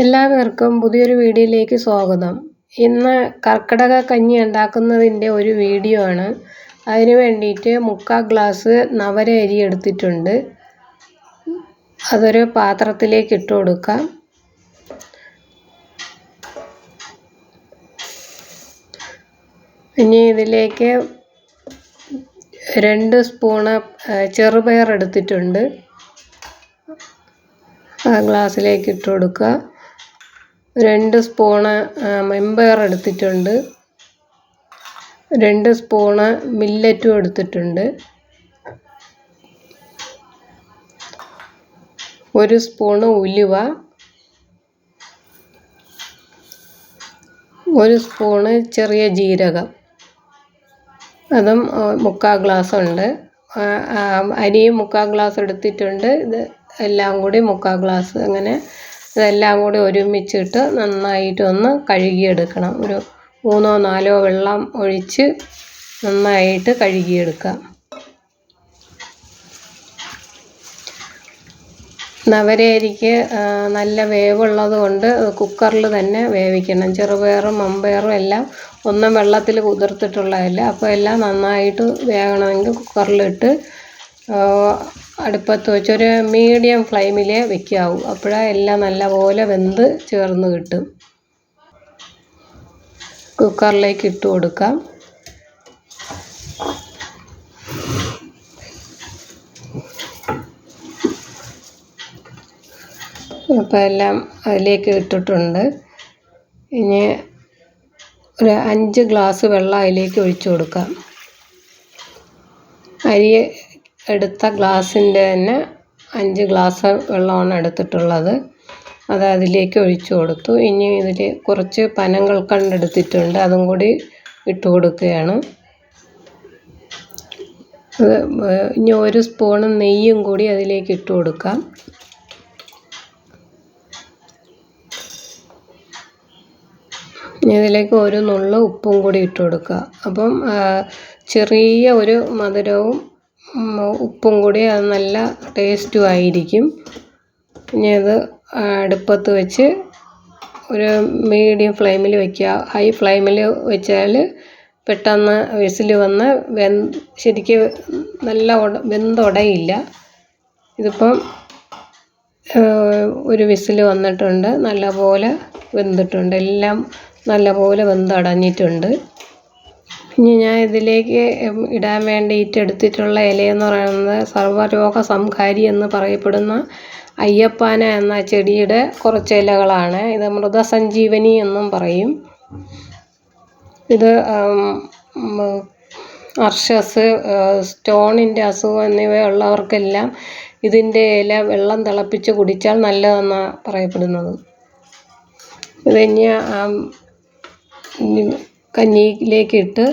എല്ലാവർക്കും പുതിയൊരു വീഡിയോയിലേക്ക് സ്വാഗതം. ഇന്ന് കർക്കിടക കഞ്ഞി ഉണ്ടാക്കുന്നതിന്റെ ഒരു വീഡിയോ ആണ്. അതിന് വേണ്ടിയിട്ട് മുക്കാൽ ഗ്ലാസ് നവര അരി എടുത്തിട്ടുണ്ട്. അതൊരു പാത്രത്തിലേക്ക് ഇട്ട് കൊടുക്കാം. ഇനി ഇതിലേക്ക് രണ്ട് സ്പൂണ് ചെറുപയർ എടുത്തിട്ടുണ്ട്. ആ ഗ്ലാസ്സിലേക്ക് ഇട്ട് കൊടുക്കുക. രണ്ട് സ്പൂണ് മെമ്പയർ എടുത്തിട്ടുണ്ട്. രണ്ട് സ്പൂണ് മില്ലറ്റും എടുത്തിട്ടുണ്ട്. ഒരു സ്പൂണ് ഉലുവ. ഒരു സ്പൂണ് ചെറിയ ജീരകം. അതും മുക്കാൽ ഗ്ലാസ് ഉണ്ട്. അരിയും മുക്കാൽ ഗ്ലാസ് എടുത്തിട്ടുണ്ട്. ഇത് എല്ലാം കൂടി മുക്കാൽ ഗ്ലാസ് അങ്ങനെ ഇതെല്ലാം കൂടി ഒരുമിച്ചിട്ട് നന്നായിട്ട് ഒന്ന് കഴുകിയെടുക്കണം. ഒരു മൂന്നോ നാലോ വെള്ളം ഒഴിച്ച് നന്നായിട്ട് കഴുകിയെടുക്കാം നവരേരിക്ക് നല്ല വേവുള്ളത് കൊണ്ട് കുക്കറിൽ തന്നെ വേവിക്കണം. ചെറുപയറും മമ്പയറും എല്ലാം ഒന്നും വെള്ളത്തിൽ കുതിർത്തിട്ടുള്ളതല്ല. അപ്പോൾ എല്ലാം നന്നായിട്ട് വേകണമെങ്കിൽ കുക്കറിലിട്ട് അടുപ്പത്ത് വെച്ചൊരു മീഡിയം ഫ്ലെയിമിൽ വെക്കാവൂ. അപ്പോഴേ എല്ലാം നല്ലപോലെ വെന്ത് ചേർന്ന് കിട്ടും. കുക്കറിലേക്ക് ഇട്ട് കൊടുക്കാം. അപ്പോൾ എല്ലാം അതിലേക്ക് ഇട്ടിട്ടുണ്ട്. ഇനി ഒരു അഞ്ച് ഗ്ലാസ് വെള്ളം അതിലേക്ക് ഒഴിച്ചു കൊടുക്കാം. അരി എടുത്ത ഗ്ലാസിന്റെ തന്നെ അഞ്ച് ഗ്ലാസ് വെള്ളമാണ് എടുത്തിട്ടുള്ളത്. അത് അതിലേക്ക് ഒഴിച്ചു കൊടുത്തു. ഇനി ഇതിൽ കുറച്ച് പനങ്ങൾ കണ്ടെടുത്തിട്ടുണ്ട്. അതും കൂടി ഇട്ട് കൊടുക്കുകയാണ്. ഇനി ഒരു സ്പൂണ് നെയ്യും കൂടി അതിലേക്ക് ഇട്ട് കൊടുക്കാം. ഇതിലേക്ക് ഒരു നുള്ള് ഉപ്പും കൂടി ഇട്ട് കൊടുക്കുക. അപ്പം ചെറിയ ഒരു മധുരവും ഉപ്പും കൂടി അത് നല്ല ടേസ്റ്റും ആയിരിക്കും. ഇനി അത് അടുപ്പത്ത് വെച്ച് ഒരു മീഡിയം ഫ്ലെയിമിൽ വയ്ക്കുക ഹൈ ഫ്ലെയിമിൽ വെച്ചാൽ പെട്ടെന്ന് വിസിൽ വന്ന് വെ ശരിക്ക് നല്ല വെന്തുടയില്ല ഇതിപ്പം ഒരു വിസിൽ വന്നിട്ടുണ്ട്. നല്ലപോലെ വെന്തിട്ടുണ്ട്. എല്ലാം നല്ലപോലെ വെന്തടഞ്ഞിട്ടുണ്ട് ഇനി ഞാൻ ഇതിലേക്ക് ഇടാൻ വേണ്ടിയിട്ട് എടുത്തിട്ടുള്ള ഇലയെന്ന് പറയുന്നത് സർവരോഗ സംഹാരി എന്ന് പറയപ്പെടുന്ന അയ്യപ്പാന എന്ന ചെടിയുടെ കുറച്ച് ഇലകളാണ്. ഇത് മൃതസഞ്ജീവനി എന്നും പറയും. ഇത് അർഷസ് സ്റ്റോണിന്റെ അസുഖം എന്നിവയുള്ളവർക്കെല്ലാം ഇതിന്റെ ഇല വെള്ളം തിളപ്പിച്ച് കുടിച്ചാൽ നല്ലതെന്നാണ് പറയപ്പെടുന്നത്. ഇത് ഇനി കഞ്ഞിയിലേക്കിട്ട്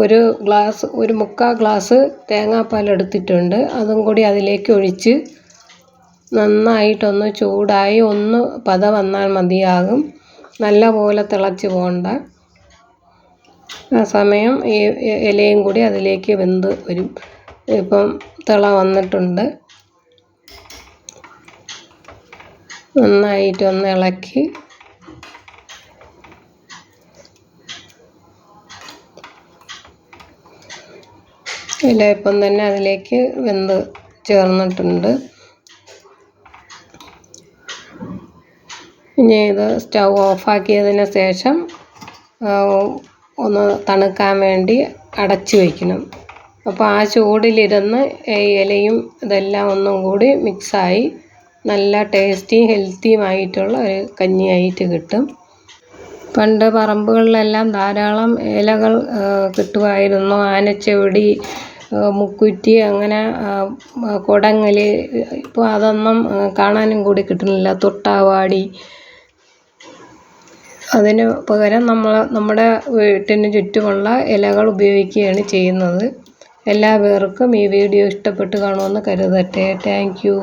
ഒരു ഗ്ലാസ് ഒരു മുക്കാൽ ഗ്ലാസ് തേങ്ങാപ്പാൽ എടുത്തിട്ടുണ്ട്. അതും കൂടി അതിലേക്ക് ഒഴിച്ച് നന്നായിട്ടൊന്ന് ചൂടായി ഒന്ന് പത വന്നാൽ മതിയാകും. നല്ല പോലെ തിളച്ച് പോകണ്ട. ആ സമയം ഈ ഇലയും കൂടി അതിലേക്ക് വെന്ത് വരും. ഇപ്പം തിള വന്നിട്ടുണ്ട്. നന്നായിട്ടൊന്ന് ഇളക്കി ഇലയപ്പം തന്നെ അതിലേക്ക് വെന്ത് ചേർന്നിട്ടുണ്ട്. ഇനി ഇത് സ്റ്റൗ ഓഫാക്കിയതിന് ശേഷം ഒന്ന് തണുക്കാൻ വേണ്ടി അടച്ചു വയ്ക്കണം. അപ്പോൾ ആ ചൂടിലിരുന്ന് ഇലയും ഇതെല്ലാം ഒന്നും കൂടി മിക്സായി നല്ല ടേസ്റ്റിയും ഹെൽത്തിയുമായിട്ടുള്ള ഒരു കഞ്ഞിയായിട്ട് കിട്ടും. പണ്ട് പറമ്പുകളിലെല്ലാം ധാരാളം ഇലകൾ കിട്ടുമായിരുന്നു. ആനച്ചെവിടി മുക്കുറ്റി അങ്ങനെ കൊടങ്ങൽ ഇപ്പോൾ അതൊന്നും കാണാനും കൂടി കിട്ടുന്നില്ല. തൊട്ടാവാടി. അതിന് പകരം നമ്മൾ നമ്മുടെ വീട്ടിന് ചുറ്റുമുള്ള ഇലകൾ ഉപയോഗിക്കുകയാണ് ചെയ്യുന്നത്. എല്ലാ പേർക്കും ഈ വീഡിയോ ഇഷ്ടപ്പെട്ട് കാണുമെന്ന് കരുതട്ടെ. Thank you